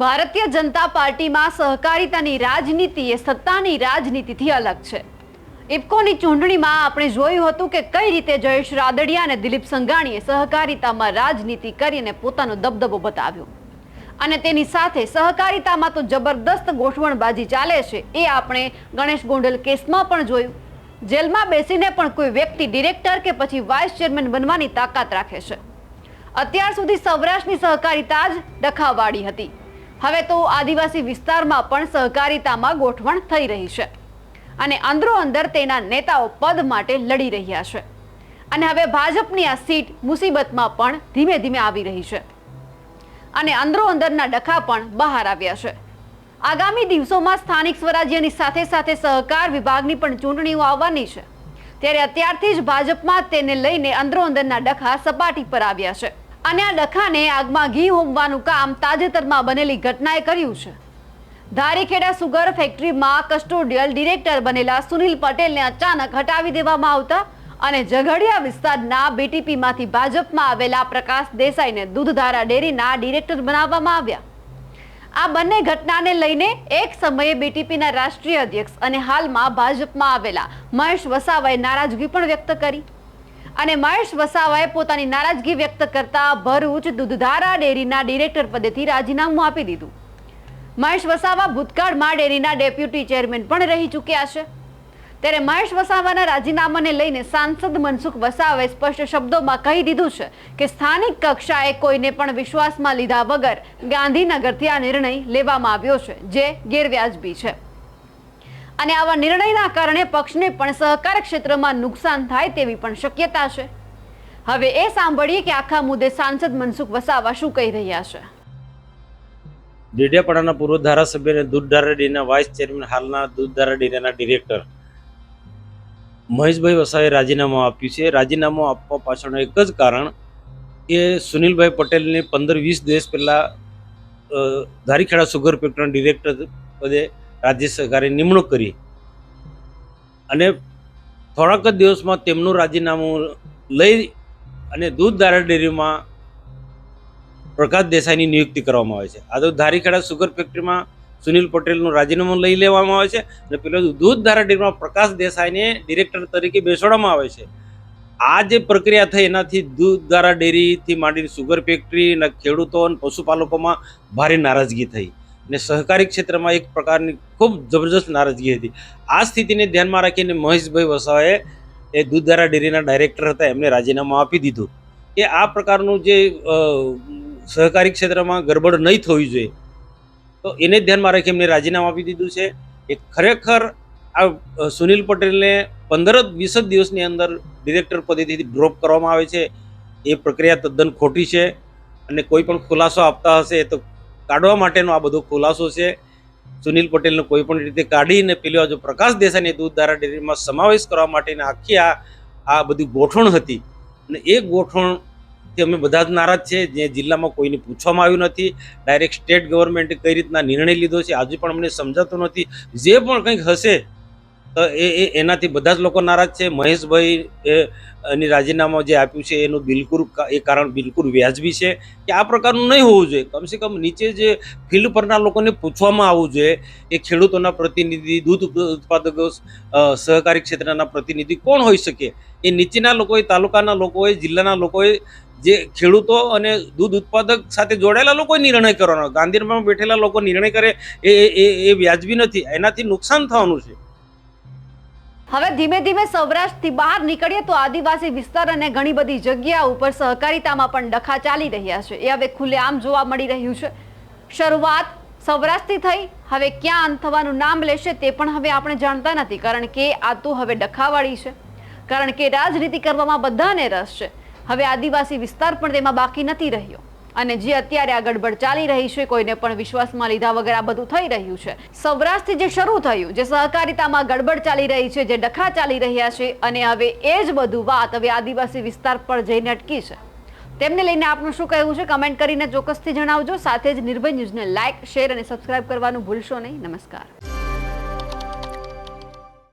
ભારતીય જનતા પાર્ટીમાં સહકારિતાની રાજનીતિ એ સત્તાની રાજનીતિથી અલગ છે. ઇફકોની ચૂંટણીમાં આપણે જોયું હતું કે કઈ રીતે જયેશ રાદડિયા અને દિલીપ સંઘાણીએ સહકારિતામાં રાજનીતિ કરીને પોતાનો દબદબો બતાવ્યો. અને તેની સાથે સહકારિતામાં તો જબરદસ્ત ગોઠવણબાજી ચાલે છે એ આપણે ગણેશ ગોંડલ કેસમાં પણ જોયું. જેલમાં બેસીને પણ કોઈ વ્યક્તિ ડિરેક્ટર કે પછી વાઇસ ચેરમેન બનવાની તાકાત રાખે છે. અત્યાર સુધી સૌરાષ્ટ્રની સહકારિતા જ ડખાવાળી હતી. હવે તો આદિવાસી વિસ્તારમાં પણ સહકારિતામાં ગોઠવણ થઈ રહી છે. અને અંદરો અંદર તેના નેતાઓ પદ માટે લડી રહ્યા છે. અને હવે ભાજપની આ સીટ મુસીબતમાં પણ ધીમે ધીમે આવી રહી છે. અને અંદરો અંદરના ડખા પણ બહાર આવ્યા છે. આગામી દિવસોમાં સ્થાનિક સ્વરાજ્યની સાથે સાથે સહકાર વિભાગની પણ ચૂંટણીઓ આવવાની છે. ત્યારે અત્યારથી જ ભાજપમાં તેને લઈને અંદરો અંદરના ડખા સપાટી પર આવ્યા છે. આ ડખાને આગમાં ઘી હોમવાનું કામ તાજેતરમાં બનેલી ઘટનાએ કર્યું છે. ધારીખેડા સુગર ફેક્ટરીમાં કસ્ટોડિયલ ડિરેક્ટર બનેલા સુનિલ પટેલને અચાનક હટાવી દેવામાં આવતા અને ઝઘડિયા વિસ્તારના બીટીપીમાંથી ભાજપમાં આવેલા પ્રકાશ દેસાઈને દૂધધારા ડેરીના ડિરેક્ટર બનાવવામાં આવ્યા. આ બંને ઘટનાને લઈને એક સમયે બીટીપીના રાષ્ટ્રીય અધ્યક્ષ અને હાલમાં ભાજપમાં આવેલા મહેશ વસાવાએ નારાજગી પણ વ્યક્ત કરી. અને મહેશ વસાવાએ પોતાની નારાજગી વ્યક્ત કરતા ભરૂચ દૂધધારા ડેરીના ડિરેક્ટર પદેથી રાજીનામું આપી દીધું. મહેશ વસાવા ભૂતકાળમાં ડેરીના ડેપ્યુટી ચેરમેન પણ રહી ચૂક્યા છે. ત્યારે મહેશ વસાવાના રાજીનામાને લઈને સાંસદ મનસુખ વસાવાએ સ્પષ્ટ શબ્દોમાં કહી દીધું છે કે સ્થાનિક કક્ષાએ કોઈને પણ વિશ્વાસમાં લીધા વગર ગાંધીનગરથી આ નિર્ણય લેવામાં આવ્યો છે, જે ગેરવ્યાજબી છે. અને આવા નિર્ણયના કારણે પક્ષને પણ સહકાર ક્ષેત્રમાં નુકસાન થાય તેવી પણ શક્યતા છે. હવે એ સાંભળીએ કે આખા મુદ્દે સાંસદ મનસુખ વસાવા શું કહી રહ્યા છે. ડેડિયાપાડાના પૂર્વ ધારાસભ્ય અને દૂધધારા ડેરીના વાઇસ ચેરમેન હાલના દૂધધારા ડેરીના ડિરેક્ટર મહેશભાઈ વસાવે રાજીનામું આપ્યું છે. રાજીનામું આપવા પાછળનું એક જ કારણ કે સુનિલભાઈ પટેલને પંદર વીસ દિવસ પહેલાં ધારીખેડા સુગર ફેક્ટરીના ડિરેક્ટર પદે રાજ્ય સરકારે નિમણૂક કરી. અને થોડાક જ દિવસમાં તેમનું રાજીનામું લઈ અને દૂધ દારા ડેરીમાં પ્રકાશ દેસાઈની નિયુક્તિ કરવામાં આવે છે. આ તો ધારીખેડા સુગર ફેક્ટરીમાં સુનિલ પટેલનું રાજીનામું લઈ લેવામાં આવે છે અને પેલો દૂધ ધારા ડેરીમાં પ્રકાશ દેસાઈને ડિરેક્ટર તરીકે બેસાડવામાં આવે છે. આ જે પ્રક્રિયા થઈ એનાથી દૂધ ધારા ડેરીથી માંડીને સુગર ફેક્ટરી અને ખેડૂતો અને પશુપાલકોમાં ભારે નારાજગી થઈ. અને સહકારી ક્ષેત્રમાં એક પ્રકારની ખૂબ જબરજસ્ત નારાજગી હતી. આ સ્થિતિને ધ્યાનમાં રાખીને મહેશભાઈ વસાવાએ એ દૂધધારા ડેરીના ડાયરેક્ટર હતા, એમને રાજીનામું આપી દીધું. કે આ પ્રકારનું જે સહકારી ક્ષેત્રમાં ગરબડ નહીં થવી જોઈએ, તો એને ધ્યાનમાં રાખી એમને રાજીનામું આપી દીધું છે. એ ખરેખર આ સુનિલ પટેલને પંદર જ, વીસ જ દિવસની અંદર ડિરેક્ટર પદેથી ડ્રોપ કરવામાં આવે છે. એ પ્રક્રિયા તદ્દન ખોટી છે અને કોઈ પણ ખુલાસો આપતા હશે તો કાઢવા માટેનો આ બધો ખુલાસો છે. સુનિલ પટેલને કોઈ પણ રીતે કાઢીને પેલી બાજુ પ્રકાશ દેસાઈને દૂધધારા ડેરીમાં સમાવેશ કરવા માટેની આખી આ આ બધી ગોઠવણ હતી. અને એ ગોઠવણથી અમે બધા જ નારાજ છે. જે જિલ્લામાં કોઈને પૂછવામાં આવ્યું નથી. ડાયરેક્ટ સ્ટેટ ગવર્મેન્ટે કઈ રીતના નિર્ણય લીધો છે, આજે પણ અમને સમજાતો નથી. જે પણ કંઈક હશે તો એ એનાથી બધા જ લોકો નારાજ છે. મહેશભાઈ એની રાજીનામું જે આપ્યું છે, એનું બિલકુલ એ કારણ બિલકુલ વ્યાજબી છે કે આ પ્રકારનું નહીં હોવું જોઈએ. કમસે કમ નીચે જે ફિલ્ડ પરના લોકોને પૂછવામાં આવવું જોઈએ એ ખેડૂતોના પ્રતિનિધિ, દૂધ ઉત્પાદકો સહકારી ક્ષેત્રના પ્રતિનિધિ કોણ હોઈ શકે? એ નીચેના લોકોએ, તાલુકાના લોકોએ, જિલ્લાના લોકોએ જે ખેડૂતો અને દૂધ ઉત્પાદક સાથે જોડાયેલા લોકોએ નિર્ણય કરવાનો. ગાંધીનગરમાં બેઠેલા લોકો નિર્ણય કરે એ એ વ્યાજબી નથી. એનાથી નુકસાન થવાનું છે. હવે ધીમે ધીમે સૌરાષ્ટ્રથી બહાર નીકળીએ તો આદિવાસી વિસ્તાર અને ઘણી બધી જગ્યા ઉપર સહકારિતામાં પણ ડખા ચાલી રહ્યા છે. એ હવે ખુલ્લેઆમ જોવા મળી રહ્યું છે. શરૂઆત સૌરાષ્ટ્રથી થઈ. હવે ક્યાં અંત થવાનું નામ લેશે તે પણ હવે આપણે જાણતા નથી, કારણ કે આ તો હવે ડખાવાળી છે. કારણ કે રાજનીતિ કરવામાં બધાને રસ છે. હવે આદિવાસી વિસ્તાર પણ તેમાં બાકી નથી રહ્યો. અને જે અત્યારે આ ગડબડ ચાલી રહી છે, કોઈને પણ વિશ્વાસમાં લીધા વગર આ બધું થઈ રહ્યું છે. સૌરાષ્ટ્રથી જે શરૂ થયું, જે સહકારિતામાં ગડબડ ચાલી રહી છે, જે ડખા ચાલી રહ્યા છે, અને હવે એ જ બધું વાત હવે આદિવાસી વિસ્તાર પર જઈને અટકી છે. તેમને લઈને આપનું શું કહેવું છે, કમેન્ટ કરીને ચોક્કસથી જણાવજો. સાથે જ નિર્ભય ન્યૂઝને લાઇક શેર અને સબસ્ક્રાઇબ કરવાનું ભૂલશો નહીં. નમસ્કાર.